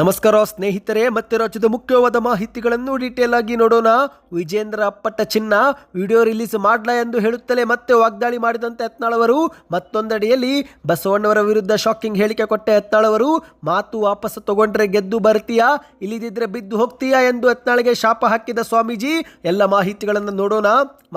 ನಮಸ್ಕಾರ ಸ್ನೇಹಿತರೆ, ಮತ್ತೆ ರಾಜ್ಯದ ಮುಖ್ಯವಾದ ಮಾಹಿತಿಗಳನ್ನು ಡೀಟೇಲ್ ಆಗಿ ನೋಡೋಣ. ವಿಜೇಂದ್ರ ಅಪ್ಪಟ್ಟ ಚಿನ್ನ ವಿಡಿಯೋ ರಿಲೀಸ್ ಮಾಡ್ಲಾ ಎಂದು ಹೇಳುತ್ತಲೇ ಮತ್ತೆ ವಾಗ್ದಾಳಿ ಮಾಡಿದಂತೆ ಯತ್ನಾಳವರು ಮತ್ತೊಂದಡಿಯಲ್ಲಿ ಬಸವಣ್ಣವರ ವಿರುದ್ಧ ಶಾಕಿಂಗ್ ಹೇಳಿಕೆ ಕೊಟ್ಟ ಯತ್ನಾಳವರು ಮಾತು ವಾಪಸ್ ತಗೊಂಡ್ರೆ ಗೆದ್ದು ಬರ್ತೀಯಾ, ಇಲ್ಲಿದಿದ್ರೆ ಬಿದ್ದು ಹೋಗ್ತೀಯಾ ಎಂದು ಯತ್ನಾಳಿಗೆ ಶಾಪ ಹಾಕಿದ ಸ್ವಾಮೀಜಿ, ಎಲ್ಲ ಮಾಹಿತಿಗಳನ್ನು ನೋಡೋಣ.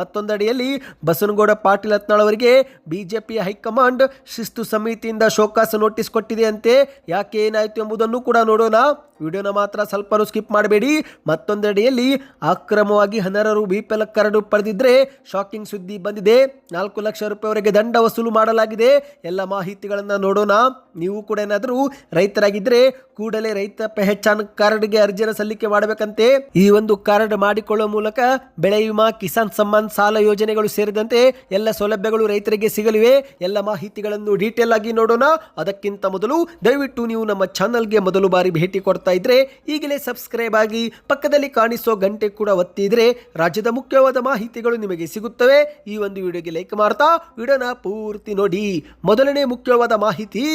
ಮತ್ತೊಂದಡಿಯಲ್ಲಿ ಬಸವನಗೌಡ ಪಾಟೀಲ್ ಯತ್ನಾಳವರಿಗೆ ಬಿಜೆಪಿಯ ಹೈಕಮಾಂಡ್ ಶಿಸ್ತು ಸಮಿತಿಯಿಂದ ಶೋಕಾಸ ನೋಟಿಸ್ ಕೊಟ್ಟಿದೆ ಅಂತೆ, ಯಾಕೆ ಏನಾಯಿತು ಎಂಬುದನ್ನು ಕೂಡ ನೋಡೋಣ. না ವಿಡಿಯೋನ ಮಾತ್ರ ಸ್ವಲ್ಪ ಸ್ಕಿಪ್ ಮಾಡಬೇಡಿ. ಮತ್ತೊಂದೆಡೆಯಲ್ಲಿ ಅಕ್ರಮವಾಗಿ ಹನರರು ಬಿ ಪಿ ಎಲ್ ಕರಡು ಪಡೆದಿದ್ರೆ ಶಾಕಿಂಗ್ ಸುದ್ದಿ ಬಂದಿದೆ. ನಾಲ್ಕು ಲಕ್ಷ ರೂಪಾಯಿವರೆಗೆ ದಂಡ ವಸೂಲು ಮಾಡಲಾಗಿದೆ. ಎಲ್ಲ ಮಾಹಿತಿಗಳನ್ನು ನೋಡೋಣ. ನೀವು ಕೂಡ ಏನಾದರೂ ರೈತರಾಗಿದ್ದರೆ ಕೂಡಲೇ ರೈತ ಪೆಹಚಾನ್ ಕಾರ್ಡ್ಗೆ ಅರ್ಜಿಯನ್ನು ಸಲ್ಲಿಕೆ ಮಾಡಬೇಕಂತೆ. ಈ ಒಂದು ಕಾರ್ಡ್ ಮಾಡಿಕೊಳ್ಳುವ ಮೂಲಕ ಬೆಳೆ ವಿಮಾ, ಕಿಸಾನ್ ಸಮ್ಮಾನ್ ಸಾಲ ಯೋಜನೆಗಳು ಸೇರಿದಂತೆ ಎಲ್ಲ ಸೌಲಭ್ಯಗಳು ರೈತರಿಗೆ ಸಿಗಲಿವೆ. ಎಲ್ಲ ಮಾಹಿತಿಗಳನ್ನು ಡೀಟೇಲ್ ಆಗಿ ನೋಡೋಣ. ಅದಕ್ಕಿಂತ ಮೊದಲು ದಯವಿಟ್ಟು ನೀವು ನಮ್ಮ ಚಾನಲ್ಗೆ ಮೊದಲು ಬಾರಿ ಭೇಟಿ ಕೊಡ್ತಾ ಇದ್ರೆ ಈಗಲೇ ಸಬ್ಸ್ಕ್ರೈಬ್ ಆಗಿ ಪಕ್ಕದಲ್ಲಿ ಕಾಣಿಸೋ ಗಂಟೆ ಕೂಡ ಒತ್ತಿದ್ರೆ ರಾಜ್ಯದ ಮುಖ್ಯವಾದ ಮಾಹಿತಿಗಳು ನಿಮಗೆ ಸಿಗುತ್ತವೆ. ಈ ಒಂದು ವಿಡಿಯೋಗೆ ಲೈಕ್ ಮಾಡ್ತಾ ವಿಡಿಯೋನ ಪೂರ್ತಿ ನೋಡಿ. ಮೊದಲನೇ ಮುಖ್ಯವಾದ ಮಾಹಿತಿ,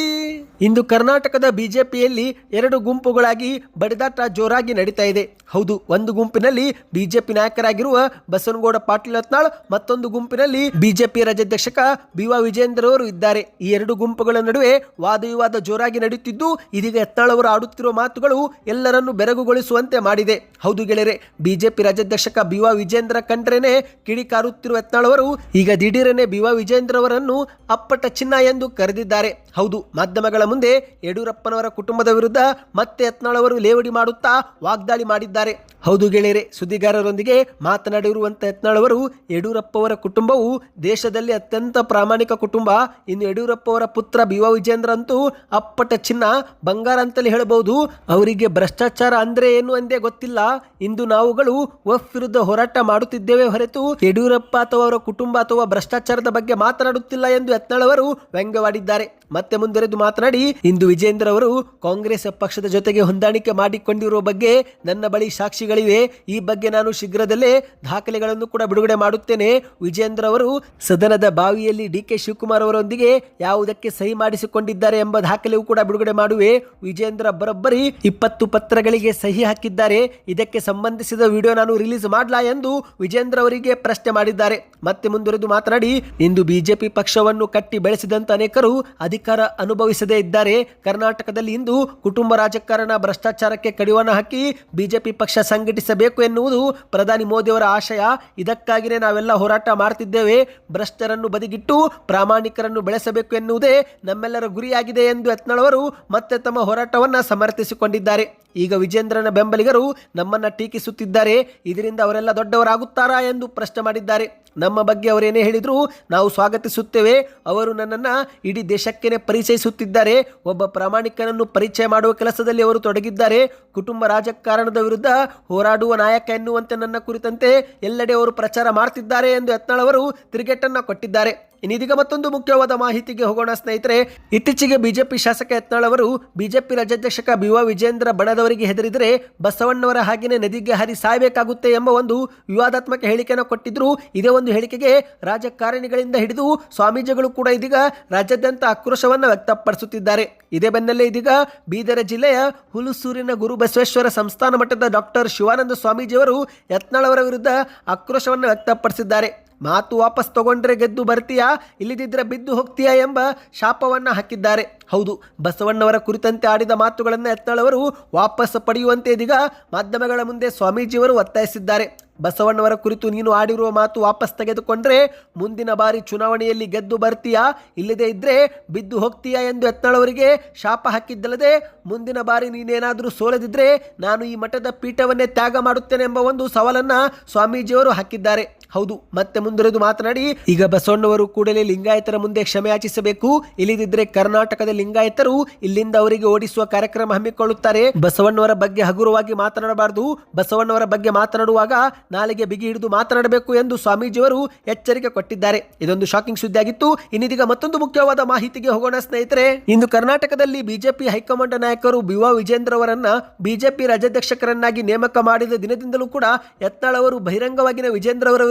ಇಂದು ಕರ್ನಾಟಕದ ಬಿಜೆಪಿಯಲ್ಲಿ ಎರಡು ಗುಂಪುಗಳಾಗಿ ಬಡಿದಾಟ ಜೋರಾಗಿ ನಡೀತಾ ಇದೆ. ಹೌದು, ಒಂದು ಗುಂಪಿನಲ್ಲಿ ಬಿಜೆಪಿ ನಾಯಕರಾಗಿರುವ ಬಸವನಗೌಡ ಪಾಟೀಲ್ ಯತ್ನಾಳ್ ಮತ್ತೊಂದು ಗುಂಪಿನಲ್ಲಿ ಬಿಜೆಪಿ ರಾಜ್ಯಾಧ್ಯಕ್ಷಕ ಬಿ ವಾ ವಿಜೇಂದ್ರ ಅವರು ಇದ್ದಾರೆ. ಈ ಎರಡು ಗುಂಪುಗಳ ನಡುವೆ ವಾದ ವಿವಾದ ಜೋರಾಗಿ ನಡೆಯುತ್ತಿದ್ದು ಇದೀಗ ಯತ್ನಾಳ್ ಅವರು ಆಡುತ್ತಿರುವ ಮಾತುಗಳು ಎಲ್ಲರನ್ನು ಬೆರಗುಗೊಳಿಸುವಂತೆ ಮಾಡಿದೆ. ಹೌದು ಗೆಳೆಯರೆ, ಬಿಜೆಪಿ ರಾಜ್ಯಾಧ್ಯಕ್ಷಕ ಬಿ ವಾ ವಿಜೇಂದ್ರ ಕಂಡ್ರೇನೆ ಕಿಡಿಕಾರುತ್ತಿರುವ ಯತ್ನಾಳವರು ಈಗ ದಿಢೀರನೆ ಬಿ ವಾ ವಿಜೇಂದ್ರ ಅವರನ್ನು ಅಪ್ಪಟ ಚಿನ್ನ ಎಂದು ಕರೆದಿದ್ದಾರೆ. ಹೌದು, ಮಾಧ್ಯಮಗಳ ಮುಂದೆ ಯಡಿಯೂರಪ್ಪನವರ ಕುಟುಂಬದ ವಿರುದ್ಧ ಮತ್ತೆ ಯತ್ನಾಳವರು ಲೇವಡಿ ಮಾಡುತ್ತಾ ವಾಗ್ದಾಳಿ ಮಾಡಿದ್ದಾರೆ. ಹೌದು ಗೆಳೆಯರೆ, ಸುದ್ದಿಗಾರರೊಂದಿಗೆ ಮಾತನಾಡಿರುವಂತ ಯತ್ನಾಳವರು ಯಡಿಯೂರಪ್ಪ ಅವರ ಕುಟುಂಬವು ದೇಶದಲ್ಲಿ ಅತ್ಯಂತ ಪ್ರಾಮಾಣಿಕ ಕುಟುಂಬ. ಇನ್ನು ಯಡಿಯೂರಪ್ಪ ಅವರ ಪುತ್ರ ಬಿ ವಿಜೇಂದ್ರ ಅಂತೂ ಅಪ್ಪಟ ಚಿನ್ನ ಬಂಗಾರ ಅಂತಲೇ ಹೇಳಬಹುದು. ಅವರಿಗೆ ಭ್ರಷ್ಟಾಚಾರ ಅಂದ್ರೆ ಏನು ಎಂದೇ ಗೊತ್ತಿಲ್ಲ. ಇಂದು ನಾವುಗಳು ವಫ್ ವಿರುದ್ಧ ಹೋರಾಟ ಮಾಡುತ್ತಿದ್ದೇವೆ ಹೊರತು ಯಡಿಯೂರಪ್ಪ ಅಥವಾ ಅವರ ಕುಟುಂಬ ಅಥವಾ ಭ್ರಷ್ಟಾಚಾರದ ಬಗ್ಗೆ ಮಾತನಾಡುತ್ತಿಲ್ಲ ಎಂದು ಯತ್ನಾಳ್ ಅವರು ವ್ಯಂಗ್ಯವಾಡಿದ್ದಾರೆ. ಮತ್ತೆ ಮುಂದುವರೆದು ಮಾತನಾಡಿ, ಇಂದು ವಿಜೇಂದ್ರ ಅವರು ಕಾಂಗ್ರೆಸ್ ಪಕ್ಷದ ಜೊತೆಗೆ ಹೊಂದಾಣಿಕೆ ಮಾಡಿಕೊಂಡಿರುವ ಬಗ್ಗೆ ನನ್ನ ಬಳಿ ಸಾಕ್ಷಿಗಳಿವೆ. ಈ ಬಗ್ಗೆ ನಾನು ಶೀಘ್ರದಲ್ಲೇ ದಾಖಲೆಗಳನ್ನು ಕೂಡ ಬಿಡುಗಡೆ ಮಾಡುತ್ತೇನೆ. ವಿಜೇಂದ್ರ ಅವರು ಸದನದ ಬಾವಿಯಲ್ಲಿ ಡಿ ಕೆ ಶಿವಕುಮಾರ್ ಅವರೊಂದಿಗೆ ಯಾವುದಕ್ಕೆ ಸಹಿ ಮಾಡಿಸಿಕೊಂಡಿದ್ದಾರೆ ಎಂಬ ದಾಖಲೆಯೂ ಕೂಡ ಬಿಡುಗಡೆ ಮಾಡುವೆ. ವಿಜೇಂದ್ರ ಬರೋಬ್ಬರಿ ಪತ್ರಗಳಿಗೆ ಸಹಿ ಹಾಕಿದ್ದಾರೆ. ಇದಕ್ಕೆ ಸಂಬಂಧಿಸಿದ ವಿಡಿಯೋ ನಾನು ರಿಲೀಸ್ ಮಾಡಲಾ ಎಂದು ವಿಜೇಂದ್ರ ಅವರಿಗೆ ಪ್ರಶ್ನೆ ಮಾಡಿದ್ದಾರೆ. ಮತ್ತೆ ಮುಂದುವರೆದು ಮಾತನಾಡಿ, ಇಂದು ಬಿಜೆಪಿ ಪಕ್ಷವನ್ನು ಕಟ್ಟಿ ಬೆಳೆಸಿದಂತ ಅನೇಕರು ಅಧಿಕಾರ ಅನುಭವಿಸದೇ ಇದ್ದಾರೆ. ಕರ್ನಾಟಕದಲ್ಲಿ ಇಂದು ಕುಟುಂಬ ರಾಜಕಾರಣ ಭ್ರಷ್ಟಾಚಾರಕ್ಕೆ ಕಡಿವಾಣ ಹಾಕಿ ಬಿಜೆಪಿ ಪಕ್ಷ ಸಂಘಟಿಸಬೇಕು ಎನ್ನುವುದು ಪ್ರಧಾನಿ ಮೋದಿಯವರ ಆಶಯ. ಇದಕ್ಕಾಗಿಯೇ ನಾವೆಲ್ಲ ಹೋರಾಟ ಮಾಡ್ತಿದ್ದೇವೆ. ಭ್ರಷ್ಟರನ್ನು ಬದಿಗಿಟ್ಟು ಪ್ರಾಮಾಣಿಕರನ್ನು ಬೆಳೆಸಬೇಕು ಎನ್ನುವುದೇ ನಮ್ಮೆಲ್ಲರ ಗುರಿಯಾಗಿದೆ ಎಂದು ಯತ್ನಾಳ್ ಅವರು ಮತ್ತೆ ತಮ್ಮ ಹೋರಾಟವನ್ನು ಸಮರ್ಥಿಸಿಕೊಂಡಿದ್ದಾರೆ. ಈಗ ವಿಜೇಂದ್ರನ ಬೆಂಬಲಿಗರು ನಮ್ಮನ್ನ ಟೀಕಿಸುತ್ತಿದ್ದಾರೆ. ಇದರಿಂದ ಅವರೆಲ್ಲ ದೊಡ್ಡವರಾಗುತ್ತಾರಾ ಎಂದು ಪ್ರಶ್ನೆ ಮಾಡಿದ್ದಾರೆ. ನಮ್ಮ ಬಗ್ಗೆ ಅವರೇನೇ ಹೇಳಿದ್ರು, ನಾವು ಸ್ವಾಗತಿಸುತ್ತೇವೆ. ಅವರು ನನ್ನನ್ನು ಇಡೀ ದೇಶಕ್ಕೇನೆ ಪರಿಚಯಿಸುತ್ತಿದ್ದಾರೆ. ಒಬ್ಬ ಪ್ರಾಮಾಣಿಕನನ್ನು ಪರಿಚಯ ಮಾಡುವ ಕೆಲಸದಲ್ಲಿ ಅವರು ತೊಡಗಿದ್ದಾರೆ. ಕುಟುಂಬ ರಾಜಕಾರಣದ ವಿರುದ್ಧ ಹೋರಾಡುವ ನಾಯಕ ಎನ್ನುವಂತೆ ನನ್ನ ಕುರಿತಂತೆ ಎಲ್ಲೆಡೆ ಅವರು ಪ್ರಚಾರ ಮಾಡ್ತಿದ್ದಾರೆ ಎಂದು ಯತ್ನಾಳ್ ಅವರು ತಿರುಗೇಟನ್ನು ಕೊಟ್ಟಿದ್ದಾರೆ. ಇನ್ನಿದೀಗ ಮತ್ತೊಂದು ಮುಖ್ಯವಾದ ಮಾಹಿತಿಗೆ ಹೋಗೋಣ ಸ್ನೇಹಿತರೆ, ಇತ್ತೀಚೆಗೆ ಬಿಜೆಪಿ ಶಾಸಕ ಯತ್ನಾಳ್ ಅವರು ಬಿಜೆಪಿ ರಾಜ್ಯಾಧ್ಯಕ್ಷಕ ಬಿ ವಿಜೇಂದ್ರ ಬಣದವರಿಗೆ ಹೆದರಿದರೆ ಬಸವಣ್ಣವರ ಹಾಗೆಯೇ ನದಿಗೆ ಹರಿ ಸಾಯಬೇಕಾಗುತ್ತೆ ಎಂಬ ಒಂದು ವಿವಾದಾತ್ಮಕ ಹೇಳಿಕೆಯನ್ನು ಕೊಟ್ಟಿದ್ರು ಇದೇ ಒಂದು ಹೇಳಿಕೆಗೆ ರಾಜಕಾರಣಿಗಳಿಂದ ಹಿಡಿದು ಸ್ವಾಮೀಜಿಗಳು ಕೂಡ ಇದೀಗ ರಾಜ್ಯಾದ್ಯಂತ ಆಕ್ರೋಶವನ್ನು ವ್ಯಕ್ತಪಡಿಸುತ್ತಿದ್ದಾರೆ. ಇದೇ ಬೆನ್ನಲ್ಲೇ ಇದೀಗ ಬೀದರ ಜಿಲ್ಲೆಯ ಹುಲಸೂರಿನ ಗುರು ಬಸವೇಶ್ವರ ಸಂಸ್ಥಾನ ಮಠದ ಡಾಕ್ಟರ್ ಶಿವಾನಂದ ಸ್ವಾಮೀಜಿಯವರು ಯತ್ನಾಳ್ ಅವರ ವಿರುದ್ಧ ಆಕ್ರೋಶವನ್ನು ವ್ಯಕ್ತಪಡಿಸಿದ್ದಾರೆ. ಮಾತು ವಾಪಸ್ ತಗೊಂಡ್ರೆ ಗೆದ್ದು ಬರ್ತೀಯಾ? ಇಲ್ಲದಿದ್ದರೆ ಬಿದ್ದು ಹೋಗ್ತೀಯಾ ಎಂಬ ಶಾಪವನ್ನು ಹಾಕಿದ್ದಾರೆ. ಹೌದು, ಬಸವಣ್ಣವರ ಕುರಿತಂತೆ ಆಡಿದ ಮಾತುಗಳನ್ನು ಎತ್ತಳವರು ವಾಪಸ್ ಪಡೆಯುವಂತೆ ಇದೀಗ ಮಾಧ್ಯಮಗಳ ಮುಂದೆ ಸ್ವಾಮೀಜಿಯವರು ಒತ್ತಾಯಿಸಿದ್ದಾರೆ. ಬಸವಣ್ಣವರ ಕುರಿತು ನೀನು ಆಡಿರುವ ಮಾತು ವಾಪಸ್ ತೆಗೆದುಕೊಂಡ್ರೆ ಮುಂದಿನ ಬಾರಿ ಚುನಾವಣೆಯಲ್ಲಿ ಗೆದ್ದು ಬರ್ತೀಯಾ? ಇಲ್ಲದೇ ಇದ್ರೆ ಬಿದ್ದು ಹೋಗ್ತೀಯಾ ಎಂದು ಎತ್ತಳವರಿಗೆ ಶಾಪ ಹಾಕಿದ್ದಲ್ಲದೆ ಮುಂದಿನ ಬಾರಿ ನೀನೇನಾದರೂ ಸೋಲದಿದ್ರೆ ನಾನು ಈ ಮಠದ ಪೀಠವನ್ನೇ ತ್ಯಾಗ ಮಾಡುತ್ತೇನೆ ಎಂಬ ಒಂದು ಸವಾಲನ್ನು ಸ್ವಾಮೀಜಿಯವರು ಹಾಕಿದ್ದಾರೆ. ಹೌದು, ಮತ್ತೆ ಮುಂದುವರೆದು ಮಾತನಾಡಿ, ಈಗ ಬಸವಣ್ಣವರು ಕೂಡಲೇ ಲಿಂಗಾಯತರ ಮುಂದೆ ಕ್ಷಮೆ ಯಾಚಿಸಬೇಕು. ಇಲ್ಲದಿದ್ದರೆ ಕರ್ನಾಟಕದ ಲಿಂಗಾಯತರು ಇಲ್ಲಿಂದ ಅವರಿಗೆ ಓಡಿಸುವ ಕಾರ್ಯಕ್ರಮ ಹಮ್ಮಿಕೊಳ್ಳುತ್ತಾರೆ. ಬಸವಣ್ಣವರ ಬಗ್ಗೆ ಹಗುರವಾಗಿ ಮಾತನಾಡಬಾರದು. ಬಸವಣ್ಣವರ ಬಗ್ಗೆ ಮಾತನಾಡುವಾಗ ನಾಲಿಗೆ ಬಿಗಿ ಹಿಡಿದು ಮಾತನಾಡಬೇಕು ಎಂದು ಸ್ವಾಮೀಜಿಯವರು ಎಚ್ಚರಿಕೆ ಕೊಟ್ಟಿದ್ದಾರೆ. ಇದೊಂದು ಶಾಕಿಂಗ್ ಸುದ್ದಿ ಆಗಿತ್ತು ಇನ್ನಿದೀಗ ಮತ್ತೊಂದು ಮುಖ್ಯವಾದ ಮಾಹಿತಿಗೆ ಹೋಗೋಣ, ಸ್ನೇಹಿತರೆ. ಇಂದು ಕರ್ನಾಟಕದಲ್ಲಿ ಬಿಜೆಪಿ ಹೈಕಮಾಂಡ್ ನಾಯಕರು ಬಿವಾ ವಿಜೇಂದ್ರ ಅವರನ್ನ ಬಿಜೆಪಿ ರಾಜ್ಯಾಧ್ಯಕ್ಷಕರನ್ನಾಗಿ ನೇಮಕ ಮಾಡಿದ ದಿನದಿಂದಲೂ ಕೂಡ ಯತ್ನಾಳ್ ಅವರು ಬಹಿರಂಗವಾಗಿನ ವಿಜೇಂದ್ರ ಅವರ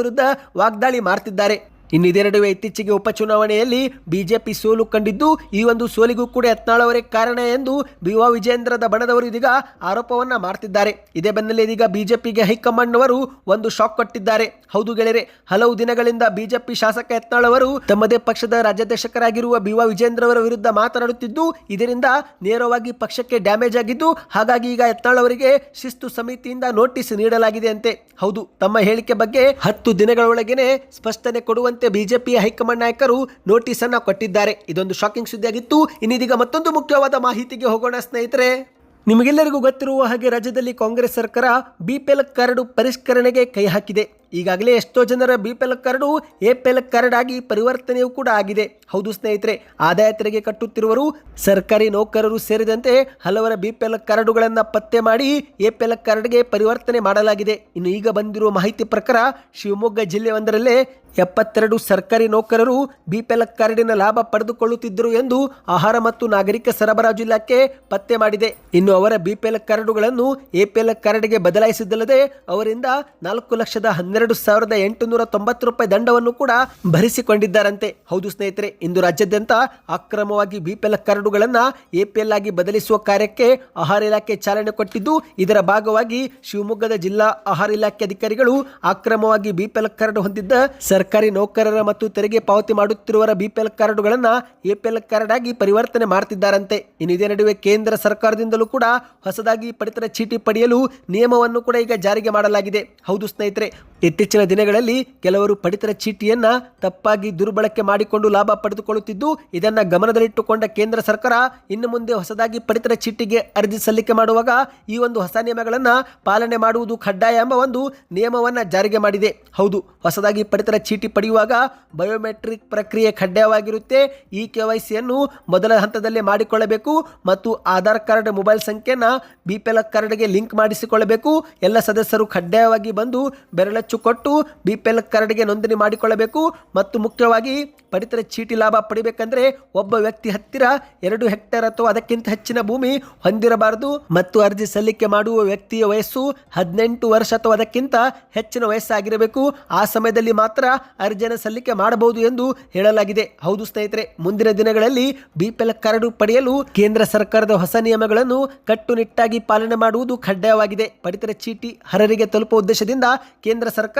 ವಾಗ್ದಾಳಿ ಮಾಡ್ತಿದ್ದಾರೆ. ಇನ್ನು ಇದೇ ನಡುವೆ ಇತ್ತೀಚೆಗೆ ಉಪಚುನಾವಣೆಯಲ್ಲಿ ಬಿಜೆಪಿ ಸೋಲು ಕಂಡಿದ್ದು ಈ ಒಂದು ಸೋಲಿಗೂ ಕೂಡ ಯತ್ನಾಳವರೇ ಕಾರಣ ಎಂದು ಬಿವಾ ವಿಜೇಂದ್ರದ ಬಣದವರು ಇದೀಗ ಆರೋಪವನ್ನ ಮಾಡ್ತಿದ್ದಾರೆ. ಇದೇ ಬೆನ್ನಲ್ಲೇ ಇದೀಗ ಬಿಜೆಪಿಗೆ ಹೈಕಮಾಂಡ್ ಅವರು ಒಂದು ಶಾಕ್ ಕೊಟ್ಟಿದ್ದಾರೆ. ಹೌದು ಗೆಳೆಯರೆ, ಹಲವು ದಿನಗಳಿಂದ ಬಿಜೆಪಿ ಶಾಸಕ ಯತ್ನಾಳ್ ಅವರು ತಮ್ಮದೇ ಪಕ್ಷದ ರಾಜ್ಯಾಧ್ಯಕ್ಷಕರಾಗಿರುವ ಬಿ ವಾ ವಿಜೇಂದ್ರ ಅವರ ವಿರುದ್ಧ ಮಾತನಾಡುತ್ತಿದ್ದು, ಇದರಿಂದ ನೇರವಾಗಿ ಪಕ್ಷಕ್ಕೆ ಡ್ಯಾಮೇಜ್ ಆಗಿದ್ದು, ಹಾಗಾಗಿ ಈಗ ಯತ್ನಾಳ್ ಅವರಿಗೆ ಶಿಸ್ತು ಸಮಿತಿಯಿಂದ ನೋಟಿಸ್ ನೀಡಲಾಗಿದೆ ಅಂತೆ ಹೌದು, ತಮ್ಮ ಹೇಳಿಕೆ ಬಗ್ಗೆ ಹತ್ತು ದಿನಗಳೊಳಗೇನೆ ಸ್ಪಷ್ಟನೆ ಕೊಡುವಂತೆ ಬಿಜೆಪಿಯ ಹೈಕಮಾಂಡ್ ನಾಯಕರು ನೋಟಿಸ್ ಅನ್ನ ಕೊಟ್ಟಿದ್ದಾರೆ. ಇದೊಂದು ಶಾಕಿಂಗ್ ಸುದ್ದಿಯಾಗಿತ್ತು. ಇನ್ನಿದೀಗ ಮತ್ತೊಂದು ಮುಖ್ಯವಾದ ಮಾಹಿತಿಗೆ ಹೋಗೋಣ ಸ್ನೇಹಿತರೆ. ನಿಮಗೆಲ್ಲರಿಗೂ ಗೊತ್ತಿರುವ ಹಾಗೆ ರಾಜ್ಯದಲ್ಲಿ ಕಾಂಗ್ರೆಸ್ ಸರ್ಕಾರ ಬಿಪಿಎಲ್ ಕಾರ್ಡ್ ಪರಿಷ್ಕರಣೆಗೆ ಕೈ ಹಾಕಿದೆ. ಈಗಾಗಲೇ ಎಷ್ಟೋ ಜನರ ಬಿಪಿಎಲ್ ಪಿ ಎಪಿಎಲ್ ಕಾರ್ಡ್ ಆಗಿ ಪರಿವರ್ತನೆಯೂ ಕೂಡ ಆಗಿದೆ. ಹೌದು ಸ್ನೇಹಿತರೆ, ಆದಾಯ ತೆರಿಗೆ ಕಟ್ಟುತ್ತಿರುವರು ಸರ್ಕಾರಿ ನೌಕರರು ಸೇರಿದಂತೆ ಹಲವರ ಬಿಪಿಎಲ್ ಕಾರ್ಡುಗಳನ್ನು ಪತ್ತೆ ಮಾಡಿ ಎಪಿಎಲ್ ಕಾರ್ಡ್ಗೆ ಪರಿವರ್ತನೆ ಮಾಡಲಾಗಿದೆ. ಇನ್ನು ಈಗ ಬಂದಿರುವ ಮಾಹಿತಿ ಪ್ರಕಾರ, ಶಿವಮೊಗ್ಗ ಜಿಲ್ಲೆಯೊಂದರಲ್ಲೇ ಎಪ್ಪತ್ತೆರಡು ಸರ್ಕಾರಿ ನೌಕರರು ಬಿಪಿಎಲ್ ಕಾರ್ಡಿನ ಲಾಭ ಪಡೆದುಕೊಳ್ಳುತ್ತಿದ್ದರು ಎಂದು ಆಹಾರ ಮತ್ತು ನಾಗರಿಕ ಸರಬರಾಜು ಇಲಾಖೆ ಪತ್ತೆ ಮಾಡಿದೆ. ಇನ್ನು ಅವರ ಬಿಪಿಎಲ್ ಕಾರ್ಡುಗಳನ್ನು ಎಪಿಎಲ್ ಕಾರ್ಡ್ಗೆ ಬದಲಾಯಿಸಿದ್ದಲ್ಲದೆ, ಅವರಿಂದ ನಾಲ್ಕು ಲಕ್ಷದ ಹನ್ನೆರಡು ಸಾವಿರದ ಎಂಟುನೂರ ತೊಂಬತ್ತು ರೂಪಾಯಿ ದಂಡವನ್ನು ಕೂಡ ಭರಿಸಿಕೊಂಡಿದ್ದಾರಂತೆ. ಹೌದು ಸ್ನೇಹಿತರೆ, ಇಂದು ರಾಜ್ಯಾದ್ಯಂತ ಅಕ್ರಮವಾಗಿ ಬಿಪಿಎಲ್ ಕಾರ್ಡುಗಳನ್ನು ಎಪಿಎಲ್ ಆಗಿ ಬದಲಿಸುವ ಕಾರ್ಯಕ್ಕೆ ಆಹಾರ ಇಲಾಖೆ ಚಾಲನೆ ಕೊಟ್ಟಿದ್ದು, ಇದರ ಭಾಗವಾಗಿ ಶಿವಮೊಗ್ಗದ ಜಿಲ್ಲಾ ಆಹಾರ ಇಲಾಖೆ ಅಧಿಕಾರಿಗಳು ಅಕ್ರಮವಾಗಿ ಬಿಪಿಎಲ್ ಕಾರ್ಡ್ ಹೊಂದಿದ್ದ ಸರ್ಕಾರಿ ನೌಕರರ ಮತ್ತು ತೆರಿಗೆ ಪಾವತಿ ಮಾಡುತ್ತಿರುವರ ಬಿಪಿಎಲ್ ಕಾರ್ಡುಗಳನ್ನು ಎಪಿಎಲ್ ಕಾರ್ಡ್ ಆಗಿ ಪರಿವರ್ತನೆ ಮಾಡ್ತಿದ್ದಾರಂತೆ. ಇನ್ನು ಇದೇ ನಡುವೆ ಕೇಂದ್ರ ಸರ್ಕಾರದಿಂದಲೂ ಕೂಡ ಹೊಸದಾಗಿ ಪಡಿತರ ಚೀಟಿ ಪಡೆಯಲು ನಿಯಮವನ್ನು ಕೂಡ ಈಗ ಜಾರಿಗೆ ಮಾಡಲಾಗಿದೆ. ಹೌದು ಸ್ನೇಹಿತರೆ ಇತ್ತೀಚಿನ ದಿನಗಳಲ್ಲಿ ಕೆಲವರು ಪಡಿತರ ಚೀಟಿಯನ್ನ ತಪ್ಪಾಗಿ ದುರ್ಬಳಕೆ ಮಾಡಿಕೊಂಡು ಲಾಭ ಪಡೆದುಕೊಳ್ಳುತ್ತಿದ್ದು, ಇದನ್ನ ಗಮನದಲ್ಲಿಟ್ಟುಕೊಂಡ ಕೇಂದ್ರ ಸರ್ಕಾರ ಇನ್ನು ಮುಂದೆ ಹೊಸದಾಗಿ ಪಡಿತರ ಚೀಟಿಗೆ ಅರ್ಜಿ ಸಲ್ಲಿಕೆ ಮಾಡುವಾಗ ಈ ಒಂದು ಹೊಸ ನಿಯಮಗಳನ್ನ ಪಾಲನೆ ಮಾಡುವುದು ಕಡ್ಡಾಯ ಎಂಬ ಒಂದು ನಿಯಮವನ್ನ ಜಾರಿಗೆ ಮಾಡಿದೆ. ಹೌದು, ಹೊಸದಾಗಿ ಪಡಿತರ ಚೀಟಿ ಪಡೆಯುವಾಗ ಬಯೋಮೆಟ್ರಿಕ್ ಪ್ರಕ್ರಿಯೆ ಕಡ್ಡಾಯವಾಗಿರುತ್ತೆ. ಈ ಕೆ ವೈ ಸಿಯನ್ನು ಮೊದಲ ಹಂತದಲ್ಲೇ ಮಾಡಿಕೊಳ್ಳಬೇಕು ಮತ್ತು ಆಧಾರ್ ಕಾರ್ಡ್, ಮೊಬೈಲ್ ಸಂಖ್ಯೆನ ಬಿ ಪಿ ಎಲ್ ಕಾರ್ಡ್ಗೆ ಲಿಂಕ್ ಮಾಡಿಸಿಕೊಳ್ಳಬೇಕು. ಎಲ್ಲ ಸದಸ್ಯರು ಕಡ್ಡಾಯವಾಗಿ ಬಂದು ಬೆರಳಚ್ಚು ಕೊಟ್ಟು ಬಿ ಪಿ ಎಲ್ ಕಾರ್ಡ್ಗೆ ನೋಂದಣಿ ಮಾಡಿಕೊಳ್ಳಬೇಕು ಮತ್ತು ಮುಖ್ಯವಾಗಿ ಪಡಿತರ ಚೀಟಿ ಲಾಭ ಪಡಿಬೇಕಂದ್ರೆ ಒಬ್ಬ ವ್ಯಕ್ತಿ ಹತ್ತಿರ ಎರಡು ಹೆಕ್ಟೇರ್ ಅಥವಾ ಅದಕ್ಕಿಂತ ಹೆಚ್ಚಿನ ಭೂಮಿ ಹೊಂದಿರಬಾರದು ಮತ್ತು ಅರ್ಜಿ ಸಲ್ಲಿಕೆ ಮಾಡುವ ವ್ಯಕ್ತಿಯ ವಯಸ್ಸು ಹದಿನೆಂಟು ವರ್ಷ ಅಥವಾ ಅದಕ್ಕಿಂತ ಹೆಚ್ಚಿನ ವಯಸ್ಸಾಗಿರಬೇಕು. ಆ ಸಮಯದಲ್ಲಿ ಮಾತ್ರ ಅರ್ಜಿಯನ್ನು ಸಲ್ಲಿಕೆ ಮಾಡಬಹುದು ಎಂದು ಹೇಳಲಾಗಿದೆ. ಹೌದು ಸ್ನೇಹಿತರೆ, ಮುಂದಿನ ದಿನಗಳಲ್ಲಿ ಬಿಪಿಎಲ್ ಕಾರ್ಡ್ ಪಡೆಯಲು ಕೇಂದ್ರ ಸರ್ಕಾರದ ಹೊಸ ನಿಯಮಗಳನ್ನು ಕಟ್ಟುನಿಟ್ಟಾಗಿ ಪಾಲನೆ ಮಾಡುವುದು ಕಡ್ಡಾಯವಾಗಿದೆ. ಪಡಿತರ ಚೀಟಿ ಹರರಿಗೆ ತಲುಪುವ ಉದ್ದೇಶದಿಂದ ಕೇಂದ್ರ ಸರ್ಕಾರ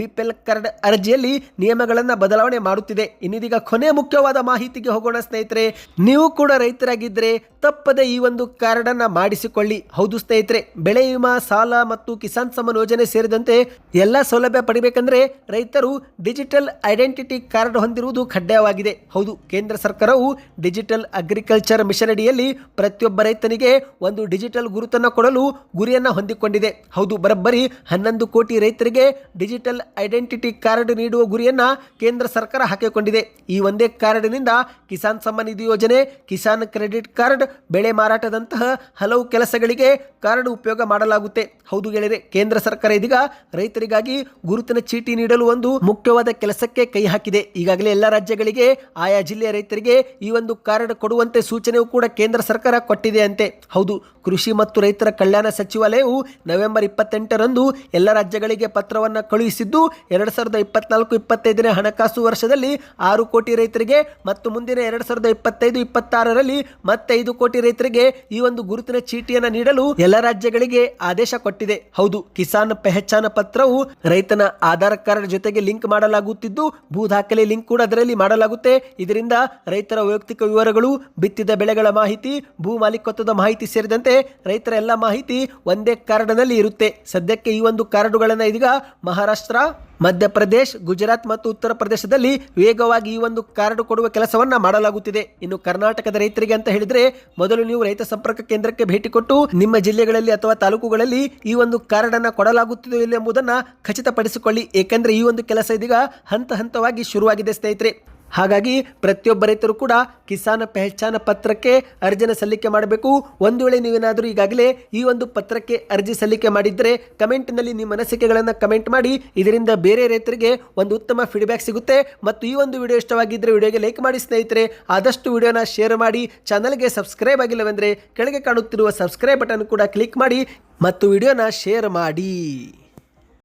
ಬಿಪಿಎಲ್ ಕಾರ್ಡ್ ಅರ್ಜಿಯಲ್ಲಿ ನಿಯಮಗಳನ್ನು ಬದಲಾವಣೆ ಮಾಡುತ್ತಿದೆ. ಇನ್ನಿದೀಗ ಕೊನೆ ಮುಖ್ಯವಾದ ಮಾಹಿತಿಗೆ ಹೋಗೋಣ ಸ್ನೇಹಿತರೆ, ನೀವು ಕೂಡ ರೈತರಾಗಿದ್ದರೆ ತಪ್ಪದೆ ಈ ಒಂದು ಕಾರ್ಡ್ ಮಾಡಿಸಿಕೊಳ್ಳಿ. ಹೌದು ಸ್ನೇಹಿತರೆ, ಬೆಳೆ ವಿಮಾ, ಸಾಲ ಮತ್ತು ಕಿಸಾನ್ ಸಮ್ಮಾನ್ ಯೋಜನೆ ಸೇರಿದಂತೆ ಎಲ್ಲ ಸೌಲಭ್ಯ ಪಡಿಬೇಕಂದ್ರೆ ರೈತರು ಡಿಜಿಟಲ್ ಐಡೆಂಟಿಟಿ ಕಾರ್ಡ್ ಹೊಂದಿರುವುದು ಕಡ್ಡಾಯವಾಗಿದೆ. ಹೌದು, ಕೇಂದ್ರ ಸರ್ಕಾರವು ಡಿಜಿಟಲ್ ಅಗ್ರಿಕಲ್ಚರ್ ಮಿಷನ್ ಅಡಿಯಲ್ಲಿ ಪ್ರತಿಯೊಬ್ಬ ರೈತನಿಗೆ ಒಂದು ಡಿಜಿಟಲ್ ಗುರುತನ್ನು ಕೊಡಲು ಗುರಿಯನ್ನ ಹೊಂದಿಕೊಂಡಿದೆ. ಹೌದು, ಬರಬ್ಬರಿ ಹನ್ನೊಂದು ಕೋಟಿ ರೈತರಿಗೆ ಡಿಜಿಟಲ್ ಐಡೆಂಟಿಟಿ ಕಾರ್ಡ್ ನೀಡುವ ಗುರಿಯನ್ನು ಕೇಂದ್ರ ಸರ್ಕಾರ ಹಾಕಿಕೊಂಡಿದೆ. ಈ ಒಂದೇ ಕಾರ್ಡ್ನಿಂದ ಕಿಸಾನ್ ಸಮ್ಮಾನ್ ನಿಧಿ ಯೋಜನೆ, ಕಿಸಾನ್ ಕ್ರೆಡಿಟ್ ಕಾರ್ಡ್, ಬೆಳೆ ಮಾರಾಟದಂತಹ ಹಲವು ಕೆಲಸಗಳಿಗೆ ಕಾರ್ಡ್ ಉಪಯೋಗ ಮಾಡಲಾಗುತ್ತೆ. ಹೌದು ಗೆಳೆಯರೆ ಕೇಂದ್ರ ಸರ್ಕಾರ ಇದೀಗ ರೈತರಿಗಾಗಿ ಗುರುತಿನ ಚೀಟಿ ನೀಡಲು ಒಂದು ಮುಖ್ಯವಾದ ಕೆಲಸಕ್ಕೆ ಕೈ ಹಾಕಿದೆ. ಈಗಾಗಲೇ ಎಲ್ಲ ರಾಜ್ಯಗಳಿಗೆ, ಆಯಾ ಜಿಲ್ಲೆಯ ರೈತರಿಗೆ ಈ ಒಂದು ಕಾರ್ಡ್ ಕೊಡುವಂತೆ ಸೂಚನೆಯೂ ಕೂಡ ಕೇಂದ್ರ ಸರ್ಕಾರ ಕೊಟ್ಟಿದೆ ಅಂತೆ. ಹೌದು, ಕೃಷಿ ಮತ್ತು ರೈತರ ಕಲ್ಯಾಣ ಸಚಿವಾಲಯವು ನವೆಂಬರ್ ಇಪ್ಪತ್ತೆಂಟರಂದು ಎಲ್ಲ ರಾಜ್ಯಗಳಿಗೆ ಪತ್ರವನ್ನು ಕಳುಹಿಸಿದ್ದು ಎರಡು ಸಾವಿರದ ಇಪ್ಪತ್ನಾಲ್ಕು ಇಪ್ಪತ್ತೈದನೇ ಹಣಕಾಸು ವರ್ಷದಲ್ಲಿ ಆರು ಕೋಟಿ ರೈತರಿಗೆ ಮತ್ತು ಮುಂದಿನ ಎರಡು ಸಾವಿರದ ಇಪ್ಪತ್ತೈದು ಇಪ್ಪತ್ತಾರರಲ್ಲಿ ಮತ್ತೆ ಐದು ಕೋಟಿ ರೈತರಿಗೆ ಈ ಒಂದು ಗುರುತಿನ ಚೀಟಿಯನ್ನು ನೀಡಲು ಎಲ್ಲ ರಾಜ್ಯಗಳಿಗೆ ಆದೇಶ ಕೊಟ್ಟಿದೆ. ಹೌದು, ಕಿಸಾನ್ ಪೆಹಚಾನ ಪತ್ರವು ರೈತನ ಆಧಾರ್ ಕಾರ್ಡ್ ಜೊತೆಗೆ ಲಿಂಕ್ ಮಾಡಲಾಗುತ್ತಿದ್ದು, ಭೂ ದಾಖಲೆ ಲಿಂಕ್ ಕೂಡ ಅದರಲ್ಲಿ ಮಾಡಲಾಗುತ್ತೆ. ಇದರಿಂದ ರೈತರ ವೈಯಕ್ತಿಕ ವಿವರಗಳು, ಬಿತ್ತಿದ ಬೆಳೆಗಳ ಮಾಹಿತಿ, ಭೂ ಮಾಲೀಕತ್ವದ ಮಾಹಿತಿ ಸೇರಿದಂತೆ ರೈತರ ಎಲ್ಲ ಮಾಹಿತಿ ಒಂದೇ ಕಾರ್ಡ್ನಲ್ಲಿ ಇರುತ್ತೆ. ಸದ್ಯಕ್ಕೆ ಈ ಒಂದು ಕಾರ್ಡುಗಳನ್ನು ಇದೀಗ ಮಹಾರಾಷ್ಟ್ರ, ಮಧ್ಯಪ್ರದೇಶ್, ಗುಜರಾತ್ ಮತ್ತು ಉತ್ತರ ಪ್ರದೇಶದಲ್ಲಿ ವೇಗವಾಗಿ ಈ ಒಂದು ಕಾರ್ಡ್ ಕೊಡುವ ಕೆಲಸವನ್ನ ಮಾಡಲಾಗುತ್ತಿದೆ. ಇನ್ನು ಕರ್ನಾಟಕದ ರೈತರಿಗೆ ಅಂತ ಹೇಳಿದ್ರೆ ಮೊದಲು ನೀವು ರೈತ ಸಂಪರ್ಕ ಕೇಂದ್ರಕ್ಕೆ ಭೇಟಿ ಕೊಟ್ಟು ನಿಮ್ಮ ಜಿಲ್ಲೆಗಳಲ್ಲಿ ಅಥವಾ ತಾಲೂಕುಗಳಲ್ಲಿ ಈ ಒಂದು ಕಾರ್ಡ್ ಅನ್ನ ಕೊಡಲಾಗುತ್ತಿದೆ ಇಲ್ಲ ಎಂಬುದನ್ನ ಖಚಿತಪಡಿಸಿಕೊಳ್ಳಿ. ಏಕೆಂದ್ರೆ ಈ ಒಂದು ಕೆಲಸ ಇದೀಗ ಹಂತ ಹಂತವಾಗಿ ಶುರುವಾಗಿದೆ ಸ್ನೇಹಿತರೆ. ಹಾಗಾಗಿ ಪ್ರತಿಯೊಬ್ಬ ರೈತರು ಕೂಡ ಕಿಸಾನ್ ಪೆಹಚಾನ ಪತ್ರಕ್ಕೆ ಅರ್ಜಿನ ಸಲ್ಲಿಕೆ ಮಾಡಬೇಕು. ಒಂದು ವೇಳೆ ನೀವೇನಾದರೂ ಈಗಾಗಲೇ ಈ ಒಂದು ಪತ್ರಕ್ಕೆ ಅರ್ಜಿ ಸಲ್ಲಿಕೆ ಮಾಡಿದ್ದರೆ ಕಮೆಂಟ್ನಲ್ಲಿ ನಿಮ್ಮ ಅನಿಸಿಕೆಗಳನ್ನು ಕಮೆಂಟ್ ಮಾಡಿ. ಇದರಿಂದ ಬೇರೆ ರೈತರಿಗೆ ಒಂದು ಉತ್ತಮ ಫೀಡ್ಬ್ಯಾಕ್ ಸಿಗುತ್ತೆ. ಮತ್ತು ಈ ಒಂದು ವಿಡಿಯೋ ಇಷ್ಟವಾಗಿದ್ದರೆ ವಿಡಿಯೋಗೆ ಲೈಕ್ ಮಾಡಿ ಸ್ನೇಹಿತರೆ. ಆದಷ್ಟು ವಿಡಿಯೋನ ಶೇರ್ ಮಾಡಿ. ಚಾನಲ್ಗೆ ಸಬ್ಸ್ಕ್ರೈಬ್ ಆಗಿಲ್ಲವೆಂದರೆ ಕೆಳಗೆ ಕಾಣುತ್ತಿರುವ ಸಬ್ಸ್ಕ್ರೈಬ್ ಬಟನ್ ಕೂಡ ಕ್ಲಿಕ್ ಮಾಡಿ. ಮತ್ತು ವಿಡಿಯೋನ ಶೇರ್ ಮಾಡಿ.